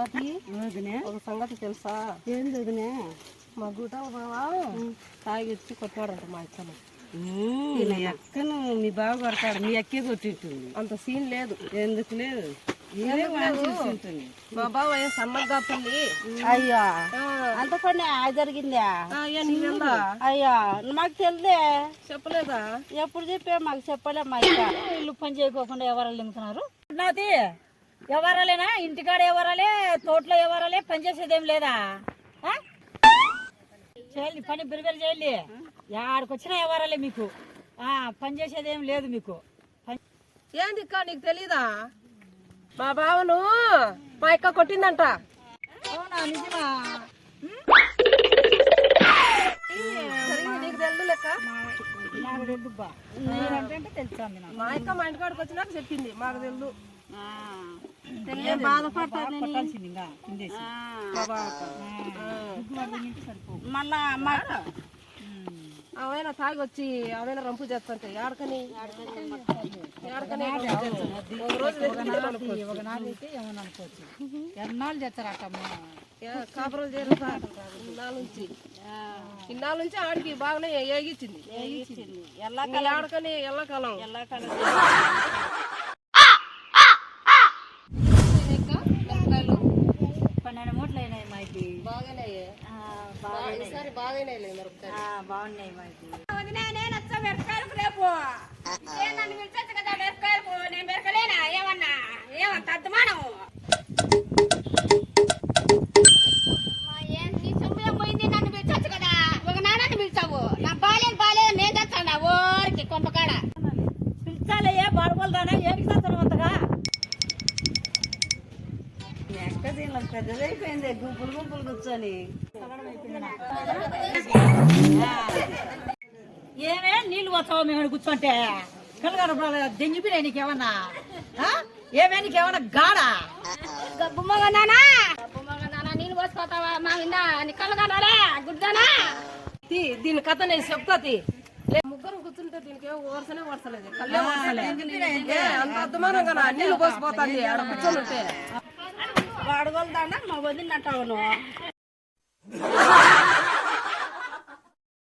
ఒక సంగతి తెలుసా? వదినే మా గుట్టల బావా తాగిచ్చి కొట్టాడంట మా అక్కను మీ అక్కను మీ బావ కొడతాడు. మీ అక్కే కొట్టింటుంది. అంత సీన్ లేదు. ఎందుకు లేదు. మా బావ ఏం అయ్యో. అంత పని జరిగిందా? అయ్యో. మాకు తెలియదే. చెప్పలేదా? ఎప్పుడు చెప్పే మాకు చెప్పలే మా ఇల్లు పని చేయకోకుండా ఎవరు నింపుతున్నారు నాది. ఎవరాలేనా? ఇంటికాడ ఎవరాలే? తోటలో ఎవరాలే? పని చేసేదేం లేదా? చేయాలి పని బిరిబిరి చేయాలి యాడికి వచ్చినా ఎవరాలే మీకు. ఆ, పని చేసేదేం లేదు మీకు. ఏంది అక్క నీకు తెలీదా? మా బావను మా అక్క కొట్టిందంట. అవునా నిజమా? నీకు తెలుదు లెక్క? నాకు నాకు. మా అక్క మా ఇంటికాడికి వచ్చినాక చెప్పింది మాకు తెలుదు బాధపడతాను. మా బావకు మళ్ళా తాగి వచ్చి అవైనా రంపు చేస్తుంటే ఆడకని. ఎన్నాళ్ళు చేస్తారట ఏ- కాపురం చేయరు ఇన్నాళ్ళ నుంచి. ఇన్నాళ్ళ నుంచి ఆడికి బాగానే ఏగిచ్చింది. ఈ ఆడకని ఎల్లకాలం. పన్నెండు అయినాయి మాకి. బాగానే. ఈసారి బాగానే లేదు మిరపకాయలు. బాగున్నాయి మాకి. రేపు. ఏ నన్ను పిలిచొచ్చు కదా మిరపకాయలకు? నేను మిరకలేనా ఏమన్నా? ఏమంత అర్థమానం ఏం నీ సొమ్ము ఏం పోయింది నన్ను పిలిచొచ్చు కదా ఒక నాన్నని పిలిచావు నా బాలేదు బాలేదు నేను తెచ్చాను ఊరికి కొంపకాడ పిలిచాలయ్యే బాడుకోలేదానా ఏడికి చేస్తాను అంతగా దీనిలో పెద్దదైపోయింది గుంపులు గుంపులు కూర్చొని. ఏమే నీళ్ళు వచ్చావు మేము కూర్చుంటే? కలగడ దెంగిపోయినాయి నీకేమన్నా? ఆ? ఏమే నీకేమన్నా గాడా? గబ్బు మగ నానా? గబ్బు మగ నానా నీళ్ళు పోసుకోతావా మా విందా నీ కలగానే గుడ్డానా తీ, దీని కథ నేను చెప్తా తీ. లే, ముగ్గురు కూర్చుంటే దీనికి ఓర్సనే ఓర్సలేదు. కళ్ళే ఓర్సలే. ఏ, అంత అర్థమానం కదా నీళ్ళు పోసిపోతాంది ఆడ కూర్చొని ఉంటే. బాడుగోలు మా వదిన అంటావు